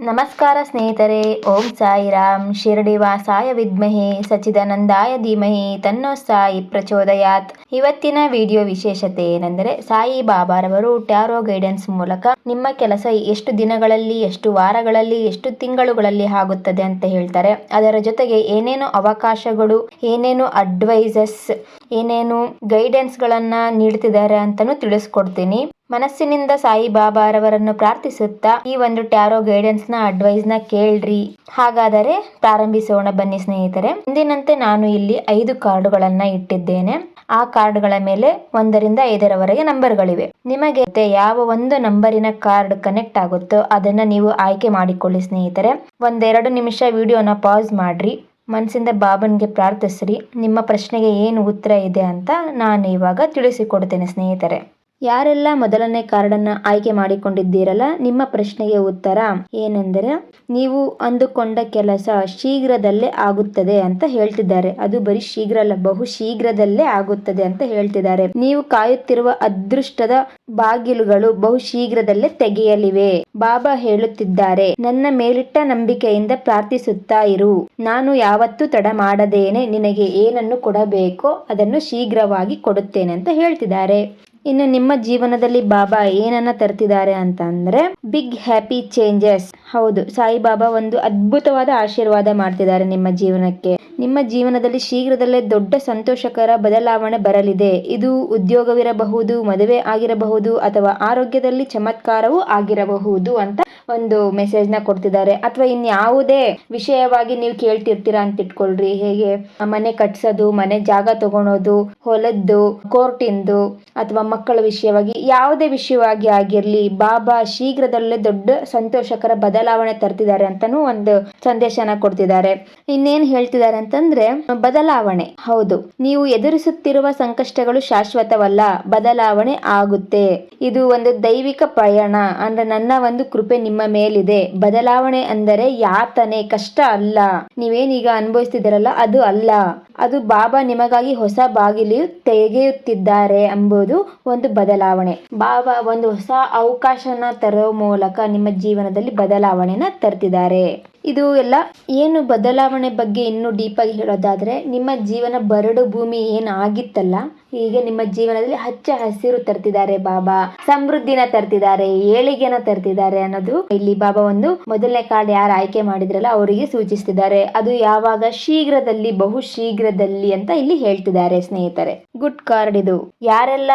ನಮಸ್ಕಾರ ಸ್ನೇಹಿತರೆ, ಓಂ ಸಾಯಿರಾಮ್. ಶಿರಡಿ ವಾಸಾಯ ವಿದ್ಮಹಿ ಸಚಿದಾನಂದಾಯ ಧೀಮಹಿ, ತನ್ನೋ ಸಾಯಿ ಪ್ರಚೋದಯಾತ್. ಇವತ್ತಿನ ವಿಡಿಯೋ ವಿಶೇಷತೆ ಏನೆಂದರೆ, ಸಾಯಿ ಬಾಬಾರವರು ಟ್ಯಾರೋ ಗೈಡೆನ್ಸ್ ಮೂಲಕ ನಿಮ್ಮ ಕೆಲಸ ಎಷ್ಟು ದಿನಗಳಲ್ಲಿ, ಎಷ್ಟು ವಾರಗಳಲ್ಲಿ, ಎಷ್ಟು ತಿಂಗಳುಗಳಲ್ಲಿ ಆಗುತ್ತದೆ ಅಂತ ಹೇಳ್ತಾರೆ. ಅದರ ಜೊತೆಗೆ ಏನೇನು ಅವಕಾಶಗಳು, ಏನೇನು ಅಡ್ವೈಸಸ್ ಏನೇನು ಗೈಡೆನ್ಸ್ ಗಳನ್ನ ನೀಡ್ತಿದ್ದಾರೆ ಅಂತಾನು ತಿಳಿಸ್ಕೊಡ್ತೀನಿ. ಮನಸ್ಸಿನಿಂದ ಸಾಯಿ ಬಾಬಾರವರನ್ನು ಪ್ರಾರ್ಥಿಸುತ್ತಾ ಈ ಒಂದು ಟ್ಯಾರೋ ಗೈಡೆನ್ಸ್ನ ಅಡ್ವೈಸ್ನ ಕೇಳ್ರಿ. ಹಾಗಾದರೆ ಪ್ರಾರಂಭಿಸೋಣ ಬನ್ನಿ ಸ್ನೇಹಿತರೆ. ಇಂದಿನಂತೆ ನಾನು ಇಲ್ಲಿ ಐದು ಕಾರ್ಡುಗಳನ್ನ ಇಟ್ಟಿದ್ದೇನೆ. ಆ ಕಾರ್ಡ್ಗಳ ಮೇಲೆ ಒಂದರಿಂದ ಐದರವರೆಗೆ ನಂಬರ್ಗಳಿವೆ. ನಿಮಗೆ ಯಾವ ಒಂದು ನಂಬರಿನ ಕಾರ್ಡ್ ಕನೆಕ್ಟ್ ಆಗುತ್ತೋ ಅದನ್ನ ನೀವು ಆಯ್ಕೆ ಮಾಡಿಕೊಳ್ಳಿ ಸ್ನೇಹಿತರೆ. ಒಂದೆರಡು ನಿಮಿಷ ವಿಡಿಯೋನ ಪಾಸ್ ಮಾಡ್ರಿ. ಮನಸ್ಸಿಂದ ಬಾಬನ್ಗೆ ಪ್ರಾರ್ಥಿಸ್ರಿ. ನಿಮ್ಮ ಪ್ರಶ್ನೆಗೆ ಏನು ಉತ್ತರ ಇದೆ ಅಂತ ನಾನು ಇವಾಗ ತಿಳಿಸಿಕೊಡ್ತೇನೆ ಸ್ನೇಹಿತರೆ. ಯಾರೆಲ್ಲ ಮೊದಲನೇ ಕಾರ್ಡನ್ನ ಆಯ್ಕೆ ಮಾಡಿಕೊಂಡಿದ್ದೀರಲ್ಲ, ನಿಮ್ಮ ಪ್ರಶ್ನೆಗೆ ಉತ್ತರ ಏನೆಂದರೆ, ನೀವು ಅಂದುಕೊಂಡ ಕೆಲಸ ಶೀಘ್ರದಲ್ಲೇ ಆಗುತ್ತದೆ ಅಂತ ಹೇಳ್ತಿದ್ದಾರೆ. ಅದು ಬರೀ ಶೀಘ್ರ ಅಲ್ಲ ಬಹು ಶೀಘ್ರದಲ್ಲೇ ಆಗುತ್ತದೆ ಅಂತ ಹೇಳ್ತಿದ್ದಾರೆ. ನೀವು ಕಾಯುತ್ತಿರುವ ಅದೃಷ್ಟದ ಬಾಗಿಲುಗಳು ಬಹು ಶೀಘ್ರದಲ್ಲೇ ತೆಗೆಯಲಿವೆ. ಬಾಬಾ ಹೇಳುತ್ತಿದ್ದಾರೆ, ನನ್ನ ಮೇಲಿಟ್ಟ ನಂಬಿಕೆಯಿಂದ ಪ್ರಾರ್ಥಿಸುತ್ತಾ ಇರು. ನಾನು ಯಾವತ್ತೂ ತಡ ಮಾಡದೇನೆ. ನಿನಗೆ ಏನನ್ನು ಕೊಡಬೇಕೋ ಅದನ್ನು ಶೀಘ್ರವಾಗಿ ಕೊಡುತ್ತೇನೆ ಅಂತ ಹೇಳ್ತಿದ್ದಾರೆ. ಇನ್ನು ನಿಮ್ಮ ಜೀವನದಲ್ಲಿ ಬಾಬಾ ಏನನ್ನ ತರ್ತಿದ್ದಾರೆ ಅಂತ ಅಂದ್ರೆ ಬಿಗ್ ಹ್ಯಾಪಿ ಚೇಂಜಸ್ ಹೌದು, ಸಾಯಿಬಾಬಾ ಒಂದು ಅದ್ಭುತವಾದ ಆಶೀರ್ವಾದ ಮಾಡ್ತಿದ್ದಾರೆ ನಿಮ್ಮ ಜೀವನಕ್ಕೆ. ನಿಮ್ಮ ಜೀವನದಲ್ಲಿ ಶೀಘ್ರದಲ್ಲೇ ದೊಡ್ಡ ಸಂತೋಷಕರ ಬದಲಾವಣೆ ಬರಲಿದೆ. ಇದು ಉದ್ಯೋಗವಿರಬಹುದು, ಮದುವೆ ಆಗಿರಬಹುದು, ಅಥವಾ ಆರೋಗ್ಯದಲ್ಲಿ ಚಮತ್ಕಾರವೂ ಆಗಿರಬಹುದು ಅಂತ ಒಂದು ಮೆಸೇಜ್ನ ಕೊಡ್ತಿದ್ದಾರೆ. ಅಥವಾ ಇನ್ಯಾವುದೇ ವಿಷಯವಾಗಿ ನೀವು ಕೇಳ್ತಿರ್ತೀರಾ ಅಂತ ಇಟ್ಕೊಳ್ರಿ ಹೇಗೆ ಮನೆ ಕಟ್ಸೋದು, ಮನೆ ಜಾಗ ತಗೊಳೋದು, ಹೊಲದ್ದು, ಕೋರ್ಟಿಂದು, ಅಥವಾ ಮಕ್ಕಳ ವಿಷಯವಾಗಿ ಯಾವುದೇ ವಿಷಯವಾಗಿ ಆಗಿರ್ಲಿ, ಬಾಬಾ ಶೀಘ್ರದಲ್ಲೇ ದೊಡ್ಡ ಸಂತೋಷಕರ ಬದಲಾವಣೆ ತರ್ತಿದ್ದಾರೆ ಅಂತಾನೂ ಒಂದು ಸಂದೇಶನ ಕೊಡ್ತಿದ್ದಾರೆ. ಇನ್ನೇನ್ ಹೇಳ್ತಿದ್ದಾರೆ ಅಂತಂದ್ರೆ ಬದಲಾವಣೆ. ಹೌದು, ನೀವು ಎದುರಿಸುತ್ತಿರುವ ಸಂಕಷ್ಟಗಳು ಶಾಶ್ವತವಲ್ಲ, ಬದಲಾವಣೆ ಆಗುತ್ತೆ. ಇದು ಒಂದು ದೈವಿಕ ಪ್ರಯಾಣ ಅಂದ್ರೆ ನನ್ನ ಒಂದು ಕೃಪೆ ನಿಮ್ಮ ಮೇಲಿದೆ. ಬದಲಾವಣೆ ಅಂದರೆ ಯಾತನೆ, ಕಷ್ಟ ಅಲ್ಲ. ನೀವೇನೀಗ ಅನುಭವಿಸ್ತಿದ್ದೀರಲ್ಲ, ಅದು ಅಲ್ಲ. ಅದು ಬಾಬಾ ನಿಮಗಾಗಿ ಹೊಸ ಬಾಗಿಲು ತೆಗೆಯುತ್ತಿದ್ದಾರೆ ಎಂಬುದು ಒಂದು ಬದಲಾವಣೆ. ಬಾಬಾ ಒಂದು ಹೊಸ ಅವಕಾಶನ ತರೋ ಮೂಲಕ ನಿಮ್ಮ ಜೀವನದಲ್ಲಿ ಬದಲಾವಣೆನ ತರ್ತಿದ್ದಾರೆ. ಇದು ಎಲ್ಲ ಏನು ಬದಲಾವಣೆ ಬಗ್ಗೆ ಇನ್ನೂ ಡೀಪಾಗಿ ಹೇಳೋದಾದ್ರೆ, ನಿಮ್ಮ ಜೀವನ ಬರಡು ಭೂಮಿ ಏನು ಆಗಿತ್ತಲ್ಲ ಈಗ ನಿಮ್ಮ ಜೀವನದಲ್ಲಿ ಹಚ್ಚ ಹಸಿರು ತರ್ತಿದ್ದಾರೆ ಬಾಬಾ. ಸಮೃದ್ಧಿನ ತರ್ತಿದ್ದಾರೆ, ಏಳಿಗೆನ ತರ್ತಿದ್ದಾರೆ ಅನ್ನೋದು ಇಲ್ಲಿ ಬಾಬಾ ಒಂದು ಮೊದಲನೇ ಕಾರ್ಡ್ ಯಾರು ಆಯ್ಕೆ ಮಾಡಿದ್ರಲ್ಲ, ಅವರಿಗೆ ಸೂಚಿಸ್ತಿದ್ದಾರೆ. ಅದು ಯಾವಾಗ ಶೀಘ್ರದಲ್ಲಿ, ಬಹು ಶೀಘ್ರದಲ್ಲಿ ಅಂತ ಇಲ್ಲಿ ಹೇಳ್ತಿದ್ದಾರೆ ಸ್ನೇಹಿತರೆ. ಗುಡ್ ಕಾರ್ಡ್ ಇದು. ಯಾರೆಲ್ಲ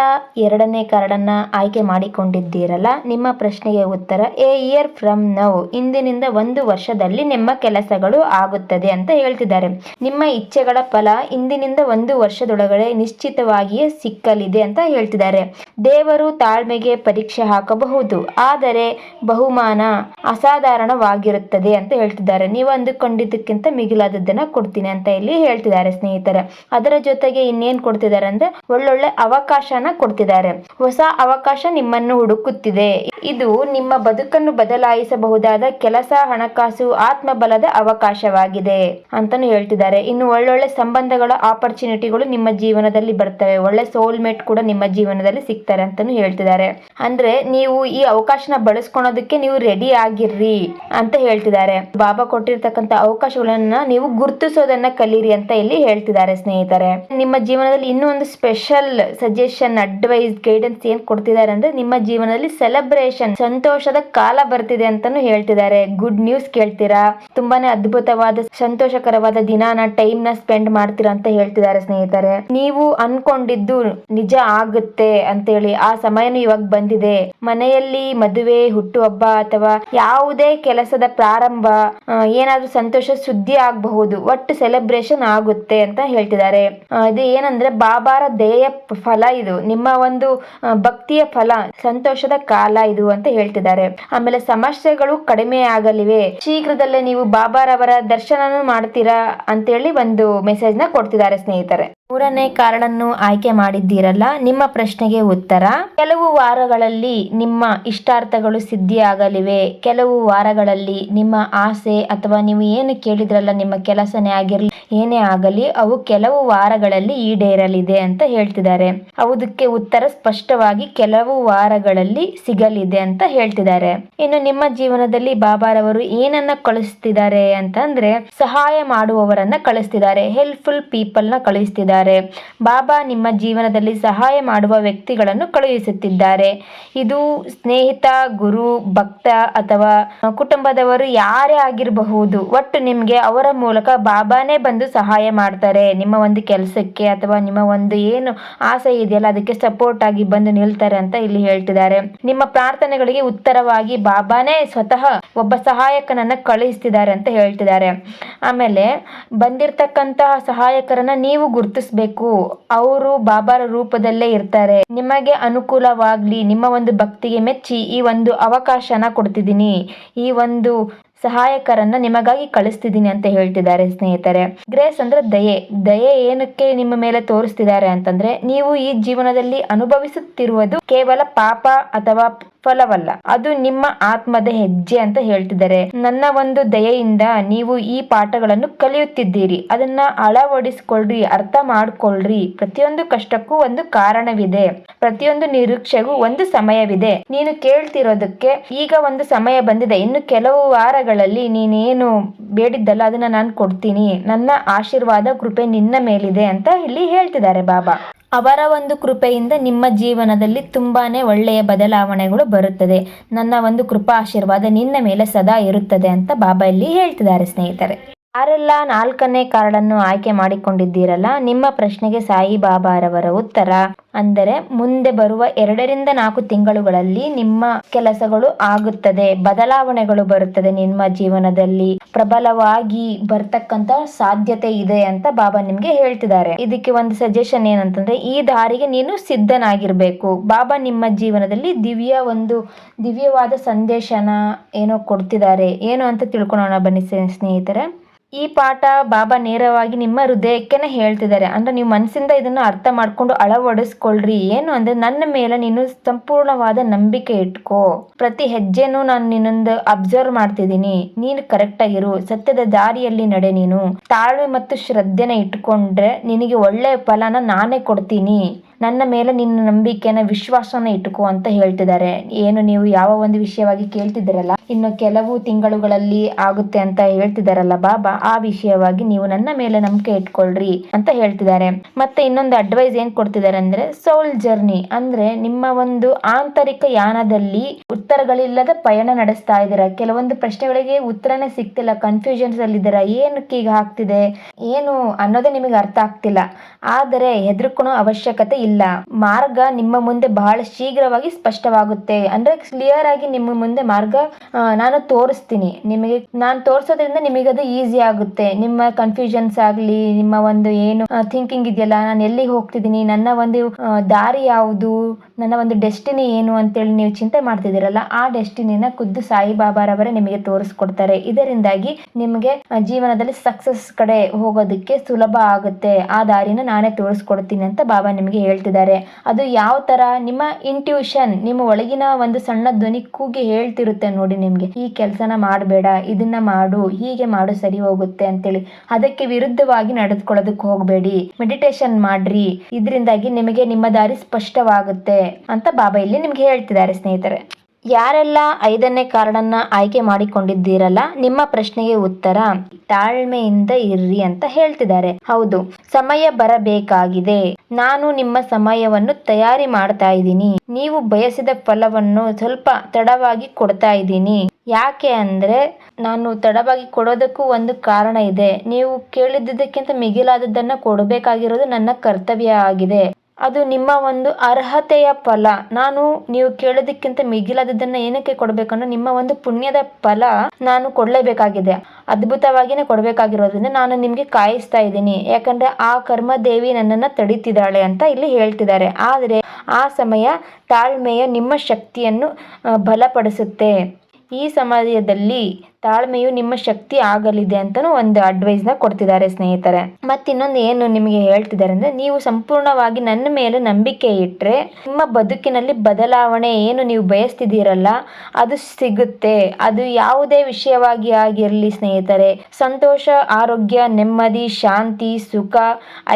ಎರಡನೇ ಕಾರ್ಡ್ ಅನ್ನ ಆಯ್ಕೆ ಮಾಡಿಕೊಂಡಿದ್ದೀರಲ್ಲ, ನಿಮ್ಮ ಪ್ರಶ್ನೆಗೆ ಉತ್ತರ ಎ ಇಯರ್ ಫ್ರಮ್ ನೌ ಇಂದಿನಿಂದ ಒಂದು ವರ್ಷದಲ್ಲಿ ನಿಮ್ಮ ಕೆಲಸಗಳು ಆಗುತ್ತದೆ ಅಂತ ಹೇಳ್ತಿದ್ದಾರೆ. ನಿಮ್ಮ ಇಚ್ಛೆಗಳ ಫಲ ಇಂದಿನಿಂದ ಒಂದು ವರ್ಷದೊಳಗಡೆ ನಿಶ್ಚಿತವಾಗಿಯೇ ಸಿಕ್ಕಲಿದೆ ಅಂತ ಹೇಳ್ತಿದ್ದಾರೆ. ದೇವರು ತಾಳ್ಮೆಗೆ ಪರೀಕ್ಷೆ ಹಾಕಬಹುದು, ಆದರೆ ಬಹುಮಾನ ಅಸಾಧಾರಣವಾಗಿರುತ್ತದೆ ಅಂತ ಹೇಳ್ತಿದ್ದಾರೆ. ನೀವು ಅಂದುಕೊಂಡಿದ್ದಕ್ಕಿಂತ ಮಿಗಿಲಾದದ್ದನ್ನ ಕೊಡ್ತೀನಿ ಅಂತ ಇಲ್ಲಿ ಹೇಳ್ತಿದ್ದಾರೆ ಸ್ನೇಹಿತರೆ. ಅದರ ಜೊತೆಗೆ ಇನ್ನೇನ್ ಕೊಡ್ತಿದ್ದಾರೆ ಅಂದ್ರೆ ಒಳ್ಳೊಳ್ಳೆ ಅವಕಾಶನ ಕೊಡ್ತಿದ್ದಾರೆ. ಹೊಸ ಅವಕಾಶ ನಿಮ್ಮನ್ನು ಹುಡುಕುತ್ತಿದೆ. ಇದು ನಿಮ್ಮ ಬದುಕನ್ನು ಬದಲಾಯಿಸಬಹುದಾದ ಕೆಲಸ, ಹಣಕಾಸು ಆತ್ಮಬಲದ ಅವಕಾಶವಾಗಿದೆ ಅಂತಾನು ಹೇಳ್ತಿದ್ದಾರೆ. ಇನ್ನು ಒಳ್ಳೊಳ್ಳೆ ಸಂಬಂಧಗಳ ಆಪರ್ಚುನಿಟಿಗಳು ನಿಮ್ಮ ಜೀವನದಲ್ಲಿ ಬರ್ತವೆ. ಒಳ್ಳೆ ಸೋಲ್ಮೇಟ್ ಕೂಡ ನಿಮ್ಮ ಜೀವನದಲ್ಲಿ ಸಿಗ್ತಾರೆ ಅಂತಾನು ಹೇಳ್ತಿದ್ದಾರೆ. ಅಂದ್ರೆ ನೀವು ಈ ಅವಕಾಶನ ಬಳಸ್ಕೊಳೋದಕ್ಕೆ ನೀವು ರೆಡಿ ಆಗಿರ್ರಿ ಅಂತ ಹೇಳ್ತಿದ್ದಾರೆ. ಬಾಬಾ ಕೊಟ್ಟಿರ್ತಕ್ಕಂಥ ಅವಕಾಶಗಳನ್ನ ನೀವು ಗುರುತಿಸೋದನ್ನ ಕಲೀರಿ ಅಂತ ಇಲ್ಲಿ ಹೇಳ್ತಿದ್ದಾರೆ ಸ್ನೇಹಿತರೆ. ನಿಮ್ಮ ಜೀವನದಲ್ಲಿ ಇನ್ನೂ ಒಂದು ಸ್ಪೆಷಲ್ ಸಜೆಷನ್ ಅಡ್ವೈಸ್ ಗೈಡೆನ್ಸ್ ಏನ್ ಕೊಡ್ತಿದ್ದಾರೆ ಅಂದ್ರೆ ನಿಮ್ಮ ಜೀವನದಲ್ಲಿ ಸೆಲೆಬ್ರೇಷನ್ ಸಂತೋಷದ ಕಾಲ ಬರ್ತಿದೆ ಅಂತಾನು ಹೇಳ್ತಿದ್ದಾರೆ. ಗುಡ್ ನ್ಯೂಸ್ ಕೇಳ್ತೀರಾ? ತುಂಬಾನೇ ಅದ್ಭುತವಾದ, ಸಂತೋಷಕರವಾದ ದಿನಾನ ಟೈಮ್ನ ಸ್ಪೆಂಡ್ ಮಾಡ್ತೀರಾ ಅಂತ ಹೇಳ್ತಿದ್ದಾರೆ ಸ್ನೇಹಿತರೆ. ನೀವು ಅನ್ಕೊಂಡಿದ್ದು ನಿಜ ಆಗುತ್ತೆ ಅಂತೇಳಿ ಆ ಸಮಯನು ಇವಾಗ ಬಂದಿದೆ. ಮನೆಯಲ್ಲಿ ಮದುವೆ, ಹುಟ್ಟುಹಬ್ಬ ಅಥವಾ ಯಾವುದೇ ಕೆಲಸದ ಪ್ರಾರಂಭ ಏನಾದ್ರೂ ಸಂತೋಷ ಸುದ್ದಿ ಆಗಬಹುದು, ಒಟ್ಟು ಸೆಲೆಬ್ರೇಷನ್ ಆಗುತ್ತೆ ಅಂತ ಹೇಳ್ತಿದ್ದಾರೆ. ಇದು ಏನಂದ್ರೆ ಬಾಬಾರ ದೇಯ ಫಲ ಇದು. ನಿಮ್ಮ ಒಂದು ಭಕ್ತಿಯ ಫಲ, ಸಂತೋಷದ ಕಾಲ ಇದು ಅಂತ ಹೇಳ್ತಿದ್ದಾರೆ. ಆಮೇಲೆ ಸಮಸ್ಯೆಗಳು ಕಡಿಮೆ ಆಗಲಿವೆ. ಶೀಘ್ರದಲ್ಲೇ ನೀವು ಬಾಬಾರವರ ದರ್ಶನನೂ ಮಾಡ್ತೀರಾ ಅಂತೇಳಿ ಒಂದು ಮೆಸೇಜ್ನ ಕೊಡ್ತಿದ್ದಾರೆ ಸ್ನೇಹಿತರೆ. ಮೂರನೇ ಕಾರಣನ್ನು ಆಯ್ಕೆ ಮಾಡಿದ್ದೀರಲ್ಲ, ನಿಮ್ಮ ಪ್ರಶ್ನೆಗೆ ಉತ್ತರ. ಕೆಲವು ವಾರಗಳಲ್ಲಿ ನಿಮ್ಮ ಇಷ್ಟಾರ್ಥಗಳು ಸಿದ್ಧಿಯಾಗಲಿವೆ. ಕೆಲವು ವಾರಗಳಲ್ಲಿ ನಿಮ್ಮ ಆಸೆ ಅಥವಾ ನೀವು ಏನು ಕೇಳಿದ್ರಲ್ಲ, ನಿಮ್ಮ ಕೆಲಸನೇ ಆಗಿರಲಿ, ಏನೇ ಆಗಲಿ, ಅವು ಕೆಲವು ವಾರಗಳಲ್ಲಿ ಈಡೇರಲಿದೆ ಅಂತ ಹೇಳ್ತಿದ್ದಾರೆ. ಅದಕ್ಕೆ ಉತ್ತರ ಸ್ಪಷ್ಟವಾಗಿ ಕೆಲವು ವಾರಗಳಲ್ಲಿ ಸಿಗಲಿದೆ ಅಂತ ಹೇಳ್ತಿದ್ದಾರೆ. ಇನ್ನು ನಿಮ್ಮ ಜೀವನದಲ್ಲಿ ಬಾಬಾರವರು ಏನನ್ನ ಕಳಿಸ್ತಿದ್ದಾರೆ ಅಂತಂದ್ರೆ, ಸಹಾಯ ಮಾಡುವವರನ್ನ ಕಳಿಸ್ತಿದ್ದಾರೆ ಹೆಲ್ಪ್ಫುಲ್ ಪೀಪಲ್ನ ಕಳಿಸ್ತಿದ್ದಾರೆ ಬಾಬಾ ನಿಮ್ಮ ಜೀವನದಲ್ಲಿ ಸಹಾಯ ಮಾಡುವ ವ್ಯಕ್ತಿಗಳನ್ನು ಕಳುಹಿಸುತ್ತಿದ್ದಾರೆ. ಇದು ಸ್ನೇಹಿತ, ಗುರು, ಭಕ್ತ ಅಥವಾ ಕುಟುಂಬದವರು ಯಾರೇ ಆಗಿರಬಹುದು, ಒಟ್ಟು ನಿಮ್ಗೆ ಅವರ ಮೂಲಕ ಬಾಬಾನೇ ಬಂದು ಸಹಾಯ ಮಾಡ್ತಾರೆ. ನಿಮ್ಮ ಒಂದು ಕೆಲಸಕ್ಕೆ ಅಥವಾ ನಿಮ್ಮ ಒಂದು ಏನು ಆಸೆ ಇದೆಯಲ್ಲ, ಅದಕ್ಕೆ ಸಪೋರ್ಟ್ ಆಗಿ ಬಂದು ನಿಲ್ತಾರೆ ಅಂತ ಇಲ್ಲಿ ಹೇಳ್ತಿದ್ದಾರೆ. ನಿಮ್ಮ ಪ್ರಾರ್ಥನೆಗಳಿಗೆ ಉತ್ತರವಾಗಿ ಬಾಬಾನೇ ಸ್ವತಃ ಒಬ್ಬ ಸಹಾಯಕನನ್ನ ಕಳುಹಿಸ್ತಿದ್ದಾರೆ ಅಂತ ಹೇಳ್ತಿದ್ದಾರೆ. ಆಮೇಲೆ ಬಂದಿರತಕ್ಕಂತಹ ಸಹಾಯಕರನ್ನ ನೀವು ಗುರುತಿಸ್ಬೇಕು ಅವರು ಬಾಬಾರ ರೂಪದಲ್ಲೇ ಇರ್ತಾರೆ. ನಿಮಗೆ ಅನುಕೂಲವಾಗ್ಲಿ, ನಿಮ್ಮ ಒಂದು ಭಕ್ತಿಗೆ ಮೆಚ್ಚಿ ಈ ಒಂದು ಅವಕಾಶನ ಕೊಡ್ತಿದ್ದೀನಿ. ಈ ಒಂದು ಸಹಾಯಕರನ್ನ ನಿಮಗಾಗಿ ಕಳಿಸ್ತಿದ್ದೀನಿ ಅಂತ ಹೇಳ್ತಿದ್ದಾರೆ ಸ್ನೇಹಿತರೆ. ಗ್ರೇಸ್ ಅಂದ್ರೆ ದಯೆ. ದಯೆ ಏನಕ್ಕೆ ನಿಮ್ಮ ಮೇಲೆ ತೋರಿಸ್ತಿದ್ದಾರೆ ಅಂತಂದ್ರೆ, ನೀವು ಈ ಜೀವನದಲ್ಲಿ ಅನುಭವಿಸುತ್ತಿರುವುದು ಕೇವಲ ಪಾಪ ಅಥವಾ ಫಲವಲ್ಲ ಅದು ನಿಮ್ಮ ಆತ್ಮದ ಹೆಜ್ಜೆ ಅಂತ ಹೇಳ್ತಿದ್ದಾರೆ. ನನ್ನ ಒಂದು ದಯೆಯಿಂದ ನೀವು ಈ ಪಾಠಗಳನ್ನು ಕಲಿಯುತ್ತಿದ್ದೀರಿ. ಅದನ್ನ ಅಳವಡಿಸ್ಕೊಳ್ರಿ ಅರ್ಥ ಮಾಡ್ಕೊಳ್ರಿ. ಪ್ರತಿಯೊಂದು ಕಷ್ಟಕ್ಕೂ ಒಂದು ಕಾರಣವಿದೆ. ಪ್ರತಿಯೊಂದು ನಿರೀಕ್ಷೆಗೂ ಒಂದು ಸಮಯವಿದೆ. ನೀನು ಕೇಳ್ತಿರೋದಕ್ಕೆ ಈಗ ಒಂದು ಸಮಯ ಬಂದಿದೆ. ಇನ್ನು ಕೆಲವು ವಾರಗಳಲ್ಲಿ ನೀನೇನು ಬೇಡಿದ್ದಲ್ಲ, ಅದನ್ನ ನಾನು ಕೊಡ್ತೀನಿ. ನನ್ನ ಆಶೀರ್ವಾದ, ಕೃಪೆ ನಿನ್ನ ಮೇಲಿದೆ ಅಂತ ಇಲ್ಲಿ ಹೇಳ್ತಿದ್ದಾರೆ ಬಾಬಾ. ಅವರ ಒಂದು ಕೃಪೆಯಿಂದ ನಿಮ್ಮ ಜೀವನದಲ್ಲಿ ತುಂಬಾನೇ ಒಳ್ಳೆಯ ಬದಲಾವಣೆಗಳು ಬರುತ್ತದೆ. ನನ್ನ ಒಂದು ಕೃಪಾ ಆಶೀರ್ವಾದ ನಿನ್ನ ಮೇಲೆ ಸದಾ ಇರುತ್ತದೆ ಅಂತ ಬಾಬಾ ಇಲ್ಲಿ ಹೇಳ್ತಿದ್ದಾರೆ ಸ್ನೇಹಿತರೆ. ಯಾರೆಲ್ಲ ನಾಲ್ಕನೇ ಕಾರ್ಡನ್ನು ಆಯ್ಕೆ ಮಾಡಿಕೊಂಡಿದ್ದೀರಲ್ಲ, ನಿಮ್ಮ ಪ್ರಶ್ನೆಗೆ ಸಾಯಿ ಬಾಬಾರವರ ಉತ್ತರ. ಅಂದರೆ, ಮುಂದೆ ಬರುವ ಎರಡರಿಂದ ನಾಲ್ಕು ತಿಂಗಳುಗಳಲ್ಲಿ ನಿಮ್ಮ ಕೆಲಸಗಳು ಆಗುತ್ತದೆ, ಬದಲಾವಣೆಗಳು ಬರುತ್ತದೆ ನಿಮ್ಮ ಜೀವನದಲ್ಲಿ. ಪ್ರಬಲವಾಗಿ ಬರ್ತಕ್ಕಂತ ಸಾಧ್ಯತೆ ಇದೆ ಅಂತ ಬಾಬಾ ನಿಮ್ಗೆ ಹೇಳ್ತಿದ್ದಾರೆ. ಇದಕ್ಕೆ ಒಂದು ಸಜೆಷನ್ ಏನಂತಂದ್ರೆ, ಈ ದಾರಿಗೆ ನೀನು ಸಿದ್ಧನಾಗಿರ್ಬೇಕು. ಬಾಬಾ ನಿಮ್ಮ ಜೀವನದಲ್ಲಿ ದಿವ್ಯ ಒಂದು ದಿವ್ಯವಾದ ಸಂದೇಶನ ಏನೋ ಕೊಡ್ತಿದ್ದಾರೆ. ಏನು ಅಂತ ತಿಳ್ಕೊಳೋಣ ಬನ್ನಿ ಸ್ನೇಹಿತರೆ. ಈ ಪಾಠ ಬಾಬಾ ನೇರವಾಗಿ ನಿಮ್ಮ ಹೃದಯಕ್ಕೇನೆ ಹೇಳ್ತಿದ್ದಾರೆ. ಅಂದ್ರೆ ನೀವು ಮನಸ್ಸಿಂದ ಇದನ್ನ ಅರ್ಥ ಮಾಡ್ಕೊಂಡು ಅಳವಡಿಸ್ಕೊಳ್ರಿ. ಏನು ಅಂದ್ರೆ ನನ್ನ ಮೇಲೆ ನೀನು ಸಂಪೂರ್ಣವಾದ ನಂಬಿಕೆ ಇಟ್ಕೋ. ಪ್ರತಿ ಹೆಜ್ಜೆನೂ ನಾನು ನಿನ್ನೊಂದು ಅಬ್ಸರ್ವ್ ಮಾಡ್ತಿದ್ದೀನಿ. ನೀನು ಕರೆಕ್ಟ್ ಆಗಿರು. ಸತ್ಯದ ದಾರಿಯಲ್ಲಿ ನಡೆ ನೀನು. ತಾಳ್ಮೆ ಮತ್ತು ಶ್ರದ್ಧೆನ ಇಟ್ಕೊಂಡ್ರೆ ನಿನಗೆ ಒಳ್ಳೆ ಫಲನ ನಾನೇ ಕೊಡ್ತೀನಿ. ನನ್ನ ಮೇಲೆ ನಿನ್ನ ನಂಬಿಕೆನ, ವಿಶ್ವಾಸನ ಇಟ್ಟುಕೋ ಅಂತ ಹೇಳ್ತಿದ್ದಾರೆ. ಏನು ನೀವು ಯಾವ ಒಂದು ವಿಷಯವಾಗಿ ಕೇಳ್ತಿದ್ದೀರಲ್ಲ? ಇನ್ನು ಕೆಲವು ತಿಂಗಳುಗಳಲ್ಲಿ ಆಗುತ್ತೆ ಅಂತ ಹೇಳ್ತಿದ್ದಾರಲ್ಲ ಬಾಬಾ, ಆ ವಿಷಯವಾಗಿ ನೀವು ನನ್ನ ಮೇಲೆ ನಂಬಿಕೆ ಇಟ್ಕೊಳ್ರಿ ಅಂತ ಹೇಳ್ತಿದ್ದಾರೆ. ಮತ್ತೆ ಇನ್ನೊಂದು ಅಡ್ವೈಸ್ ಏನ್ ಕೊಡ್ತಿದ್ದಾರೆ ಅಂದ್ರೆ ಸೋಲ್ ಜರ್ನಿ ಅಂದ್ರೆ ನಿಮ್ಮ ಒಂದು ಆಂತರಿಕ ಯಾನದಲ್ಲಿ ಉತ್ತರಗಳಿಲ್ಲದ ಪಯಣ ನಡೆಸ್ತಾ ಇದ್ದೀರಾ? ಕೆಲವೊಂದು ಪ್ರಶ್ನೆಗಳಿಗೆ ಉತ್ತರನೇ ಸಿಗ್ತಿಲ್ಲ ಕನ್ಫ್ಯೂಷನ್ಸ್ ಅಲ್ಲಿ ಇದ್ದೀರಾ? ಏನಕ್ಕೆ ಈಗ ಆಗ್ತಿದೆ? ಏನು ಅನ್ನೋದೇ ನಿಮಗೆ ಅರ್ಥ ಆಗ್ತಿಲ್ಲ. ಆದರೆ ಹೆದರ್ಕೊಳೋ ಅವಶ್ಯಕತೆ ಇಲ್ಲ. ಮಾರ್ಗ ನಿಮ್ಮ ಮುಂದೆ ಬಹಳ ಶೀಘ್ರವಾಗಿ ಸ್ಪಷ್ಟವಾಗುತ್ತೆ. ಅಂದ್ರೆ ಕ್ಲಿಯರ್ ಆಗಿ ನಿಮ್ಮ ಮುಂದೆ ಮಾರ್ಗ ನಾನು ತೋರಿಸ್ತೀನಿ. ನಿಮಗೆ, ನಾನು ತೋರಿಸೋದ್ರಿಂದ ನಿಮಗೆ ಅದು ಈಸಿ ಆಗುತ್ತೆ. ನಿಮ್ಮ ಕನ್ಫ್ಯೂಷನ್ಸ್ ಆಗಲಿ, ನಿಮ್ಮ ಒಂದು ಏನು ಥಿಂಕಿಂಗ್ ಇದೆಯಲ್ಲ, ನಾನು ಎಲ್ಲಿಗೆ ಹೋಗ್ತಿದ್ದೀನಿ, ನನ್ನ ಒಂದು ದಾರಿ ಯಾವುದು, ನನ್ನ ಒಂದು ಡೆಸ್ಟಿನಿ ಏನು ಅಂತೇಳಿ ನೀವು ಚಿಂತೆ ಮಾಡ್ತಿದ್ದೀರಲ್ಲ, ಆ ಡೆಸ್ಟಿನಿನ ಖುದ್ದು ಸಾಯಿಬಾಬಾರವರೇ ನಿಮಗೆ ತೋರಿಸ್ಕೊಡ್ತಾರೆ. ಇದರಿಂದಾಗಿ ನಿಮಗೆ ಜೀವನದಲ್ಲಿ ಸಕ್ಸಸ್ ಕಡೆ ಹೋಗೋದಕ್ಕೆ ಸುಲಭ ಆಗುತ್ತೆ. ಆ ದಾರಿನ ನಾನೇ ತೋರಿಸ್ಕೊಡ್ತೀನಿ ಅಂತ ಬಾಬಾ ನಿಮಗೆ ಹೇಳ್ತಿದ್ದಾರೆ. ಅದು ಯಾವ ತರ? ನಿಮ್ಮ ಇಂಟ್ಯೂಷನ್ ನಿಮ್ಮ ಒಳಗಿನ ಒಂದು ಸಣ್ಣ ಧ್ವನಿ ಕೂಗಿ ಹೇಳ್ತಿರುತ್ತೆ ನೋಡಿ ನಿಮ್ಗೆ. ಈ ಕೆಲಸನ ಮಾಡಬೇಡ, ಇದನ್ನ ಮಾಡು, ಹೀಗೆ ಮಾಡು, ಸರಿ ಹೋಗುತ್ತೆ ಅಂತೇಳಿ. ಅದಕ್ಕೆ ವಿರುದ್ಧವಾಗಿ ನಡೆದುಕೊಳ್ಳೋದಕ್ಕೆ ಹೋಗಬೇಡಿ. ಮೆಡಿಟೇಷನ್ ಮಾಡ್ರಿ. ಇದರಿಂದಾಗಿ ನಿಮಗೆ ನಿಮ್ಮ ದಾರಿ ಸ್ಪಷ್ಟವಾಗುತ್ತೆ ಅಂತ ಬಾಬಾ ಇಲ್ಲಿ ನಿಮ್ಗೆ ಹೇಳ್ತಿದ್ದಾರೆ ಸ್ನೇಹಿತರೆ. ಯಾರೆಲ್ಲ ಐದನೇ ಕಾರ್ಡನ್ನ ಆಯ್ಕೆ ಮಾಡಿಕೊಂಡಿದ್ದೀರಲ್ಲ, ನಿಮ್ಮ ಪ್ರಶ್ನೆಗೆ ಉತ್ತರ ತಾಳ್ಮೆಯಿಂದ ಇರ್ರಿ ಅಂತ ಹೇಳ್ತಿದ್ದಾರೆ. ಹೌದು, ಸಮಯ ಬರಬೇಕಾಗಿದೆ. ನಾನು ನಿಮ್ಮ ಸಮಯವನ್ನು ತಯಾರಿ ಮಾಡ್ತಾ ಇದ್ದೀನಿ. ನೀವು ಬಯಸಿದ ಫಲವನ್ನು ಸ್ವಲ್ಪ ತಡವಾಗಿ ಕೊಡ್ತಾ ಇದ್ದೀನಿ. ಯಾಕೆ ಅಂದ್ರೆ, ನಾನು ತಡವಾಗಿ ಕೊಡೋದಕ್ಕೂ ಒಂದು ಕಾರಣ ಇದೆ. ನೀವು ಕೇಳಿದ್ದಕ್ಕಿಂತ ಮಿಗಿಲಾದದ್ದನ್ನ ಕೊಡಬೇಕಾಗಿರೋದು ನನ್ನ ಕರ್ತವ್ಯ ಆಗಿದೆ. ಅದು ನಿಮ್ಮ ಒಂದು ಅರ್ಹತೆಯ ಫಲ. ನಾನು ನೀವು ಕೇಳೋದಕ್ಕಿಂತ ಮಿಗಿಲಾದದನ್ನ ಏನಕ್ಕೆ ಕೊಡಬೇಕನ್ನೋ ನಿಮ್ಮ ಒಂದು ಪುಣ್ಯದ ಫಲ ನಾನು ಕೊಡಲೇಬೇಕಾಗಿದೆ. ಅದ್ಭುತವಾಗಿನೇ ಕೊಡಬೇಕಾಗಿರೋದ್ರಿಂದ ನಾನು ನಿಮಗೆ ಕಾಯಿಸ್ತಾ ಇದ್ದೀನಿ. ಯಾಕಂದ್ರೆ ಆ ಕರ್ಮ ದೇವಿ ನನ್ನನ್ನು ತಡೀತಿದ್ದಾಳೆ ಅಂತ ಇಲ್ಲಿ ಹೇಳ್ತಿದ್ದಾರೆ. ಆದರೆ ಆ ಸಮಯ ತಾಳ್ಮೆಯ ನಿಮ್ಮ ಶಕ್ತಿಯನ್ನು ಬಲಪಡಿಸುತ್ತೆ. ಈ ಸಮಯದಲ್ಲಿ ತಾಳ್ಮೆಯು ನಿಮ್ಮ ಶಕ್ತಿ ಆಗಲಿದೆ ಅಂತಲೂ ಒಂದು ಅಡ್ವೈಸ್ನ ಕೊಡ್ತಿದ್ದಾರೆ ಸ್ನೇಹಿತರೆ. ಮತ್ತಿನ್ನೊಂದು ಏನು ನಿಮಗೆ ಹೇಳ್ತಿದ್ದಾರೆ ಅಂದ್ರೆ, ನೀವು ಸಂಪೂರ್ಣವಾಗಿ ನನ್ನ ಮೇಲೆ ನಂಬಿಕೆ ಇಟ್ಟರೆ ನಿಮ್ಮ ಬದುಕಿನಲ್ಲಿ ಬದಲಾವಣೆ ಏನು ನೀವು ಬಯಸ್ತಿದ್ದೀರಲ್ಲ, ಅದು ಸಿಗುತ್ತೆ. ಅದು ಯಾವುದೇ ವಿಷಯವಾಗಿ ಆಗಿರಲಿ ಸ್ನೇಹಿತರೆ. ಸಂತೋಷ, ಆರೋಗ್ಯ, ನೆಮ್ಮದಿ, ಶಾಂತಿ, ಸುಖ,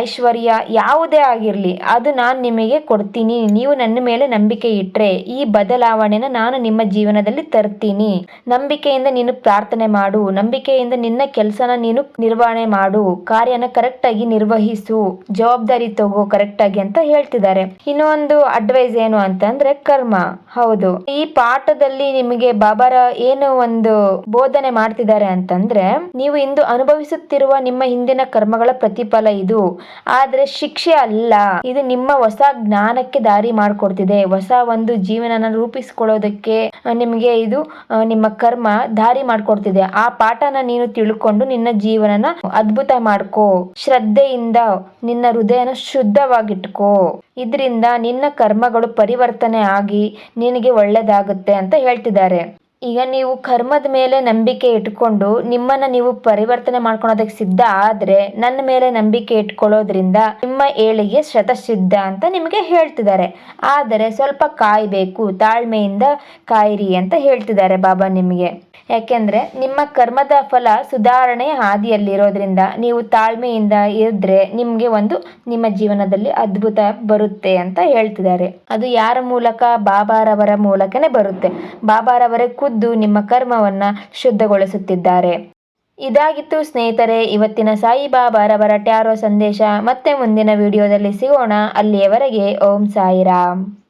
ಐಶ್ವರ್ಯ ಯಾವುದೇ ಆಗಿರಲಿ, ಅದು ನಾನು ನಿಮಗೆ ಕೊಡ್ತೀನಿ. ನೀವು ನನ್ನ ಮೇಲೆ ನಂಬಿಕೆ ಇಟ್ಟರೆ ಈ ಬದಲಾವಣೆನ ನಾನು ನಿಮ್ಮ ಜೀವನದಲ್ಲಿ ತರ್ತೀನಿ. ನಂಬಿಕೆಯಿಂದ ನೀನು ಪ್ರಾರ್ಥನೆ ಮಾಡು. ನಂಬಿಕೆಯಿಂದ ನಿನ್ನ ಕೆಲಸನ ನೀನು ನಿರ್ವಹಣೆ ಮಾಡು. ಕಾರ್ಯನ ಕರೆಕ್ಟಾಗಿ ನಿರ್ವಹಿಸು. ಜವಾಬ್ದಾರಿ ತಗೋ ಕರೆಕ್ಟಾಗಿ ಅಂತ ಹೇಳ್ತಿದ್ದಾರೆ. ಇನ್ನೊಂದು ಅಡ್ವೈಸ್ ಏನು ಅಂತಂದ್ರೆ ಕರ್ಮ. ಹೌದು. ಈ ಪಾಠದಲ್ಲಿ ನಿಮಗೆ ಬಾಬಾರ ಏನು ಒಂದು ಬೋಧನೆ ಮಾಡ್ತಿದ್ದಾರೆ ಅಂತಂದ್ರೆ, ನೀವು ಇಂದು ಅನುಭವಿಸುತ್ತಿರುವ ನಿಮ್ಮ ಹಿಂದಿನ ಕರ್ಮಗಳ ಪ್ರತಿಫಲ ಇದು. ಆದ್ರೆ ಶಿಕ್ಷೆ ಅಲ್ಲ. ಇದು ನಿಮ್ಮ ಹೊಸ ಜ್ಞಾನಕ್ಕೆ ದಾರಿ ಮಾಡಿಕೊಡ್ತಿದೆ. ಹೊಸ ಒಂದು ಜೀವನನ ರೂಪಿಸಿಕೊಳ್ಳೋದಕ್ಕೆ ನಿಮಗೆ ಇದು, ನಿಮ್ಮ ಕರ್ಮ ದಾರಿ ಮಾಡ್ಕೊಡ್ತಿದೆ. ಆ ಪಾಠನ ನೀನು ತಿಳ್ಕೊಂಡು ನಿನ್ನ ಜೀವನನ ಅದ್ಭುತ ಮಾಡ್ಕೋ. ಶ್ರದ್ಧೆಯಿಂದ ನಿನ್ನ ಹೃದಯನ ಶುದ್ಧವಾಗಿಟ್ಕೋ. ಇದರಿಂದ ನಿನ್ನ ಕರ್ಮಗಳು ಪರಿವರ್ತನೆ ಆಗಿ ನಿನಗೆ ಒಳ್ಳೇದಾಗುತ್ತೆ ಅಂತ ಹೇಳ್ತಿದ್ದಾರೆ. ಈಗ ನೀವು ಕರ್ಮದ ಮೇಲೆ ನಂಬಿಕೆ ಇಟ್ಕೊಂಡು ನಿಮ್ಮನ್ನ ನೀವು ಪರಿವರ್ತನೆ ಮಾಡ್ಕೊಳೋದಕ್ಕೆ ಸಿದ್ಧ ಆದ್ರೆ ನನ್ನ ಮೇಲೆ ನಂಬಿಕೆ ಇಟ್ಕೊಳ್ಳೋದ್ರಿಂದ ನಿಮ್ಮ ಏಳಿಗೆ ಶತಸಿದ್ಧ ಅಂತ ನಿಮಗೆ ಹೇಳ್ತಿದ್ದಾರೆ. ಆದರೆ ಸ್ವಲ್ಪ ಕಾಯಬೇಕು, ತಾಳ್ಮೆಯಿಂದ ಕಾಯಿರಿ ಅಂತ ಹೇಳ್ತಿದ್ದಾರೆ ಬಾಬಾ ನಿಮಗೆ. ಯಾಕೆಂದ್ರೆ ನಿಮ್ಮ ಕರ್ಮದ ಫಲ ಸುಧಾರಣೆ ಹಾದಿಯಲ್ಲಿರೋದ್ರಿಂದ ನೀವು ತಾಳ್ಮೆಯಿಂದ ಇದ್ರೆ ನಿಮಗೆ ಒಂದು ನಿಮ್ಮ ಜೀವನದಲ್ಲಿ ಅದ್ಭುತ ಬರುತ್ತೆ ಅಂತ ಹೇಳ್ತಿದ್ದಾರೆ. ಅದು ಯಾರ ಮೂಲಕ? ಬಾಬಾರವರ ಮೂಲಕನೇ ಬರುತ್ತೆ. ಬಾಬಾರವರೇ ಖುದ್ದು ನಿಮ್ಮ ಕರ್ಮವನ್ನ ಶುದ್ಧಗೊಳಿಸುತ್ತಿದ್ದಾರೆ. ಇದಾಗಿತ್ತು ಸ್ನೇಹಿತರೆ, ಇವತ್ತಿನ ಸಾಯಿಬಾಬಾರವರ ಟ್ಯಾರೋ ಸಂದೇಶ. ಮತ್ತೆ ಮುಂದಿನ ವಿಡಿಯೋದಲ್ಲಿ ಸಿಗೋಣ. ಅಲ್ಲಿಯವರೆಗೆ ಓಂ ಸಾಯಿರಾಮ್.